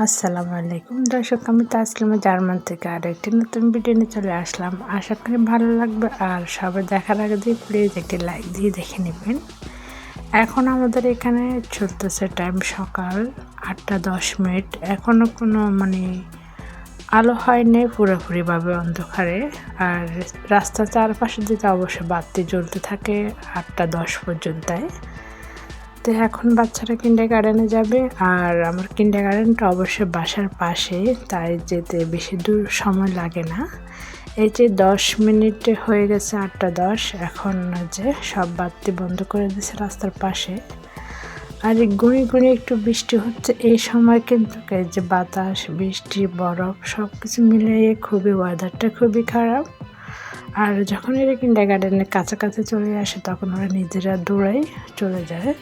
আসসালামু আলাইকুম। দর্শক, আমি তাসলিমা জার্মান থেকে আর একটি নতুন ভিডিও নিয়ে চলে আসলাম। আশা করি ভালো লাগবে আর সবাই দেখার আগে দিয়ে প্লিজ একটি লাইক দিয়ে দেখে নেবেন। এখন আমাদের এখানে চলতেছে টাইম সকাল আটটা দশ মিনিট। এখনও কোনো মানে আলো হয় হয়নি, পুরোপুরিভাবে অন্ধকারে। আর রাস্তার চারপাশে দিতে অবশ্যই বাতি জ্বলতে থাকে আটটা দশ পর্যন্তই। তো এখন বাচ্চারা কিন্ডার গার্ডেনে যাবে, আর আমার কিন্ডার গার্ডেনটা অবশ্যই বাসার পাশে, তাই যেতে বেশি দূর সময় লাগে না। এই যে দশ মিনিটে হয়ে গেছে আটটা দশ, এখন যে সব বাতি বন্ধ করে দিয়েছে রাস্তার পাশে। আর গুঁড়ি গুঁড়ি একটু বৃষ্টি হচ্ছে, এই সময় কিন্তু এই যে বাতাস, বৃষ্টি, বরফ সব কিছু মিলিয়ে খুবই ওয়েদারটা খুবই খারাপ। আর যখন এরা কিন্ডার গার্ডেনের কাছাকাছি চলে আসে, তখন ওরা নিজেরা দৌড়াই চলে যায়।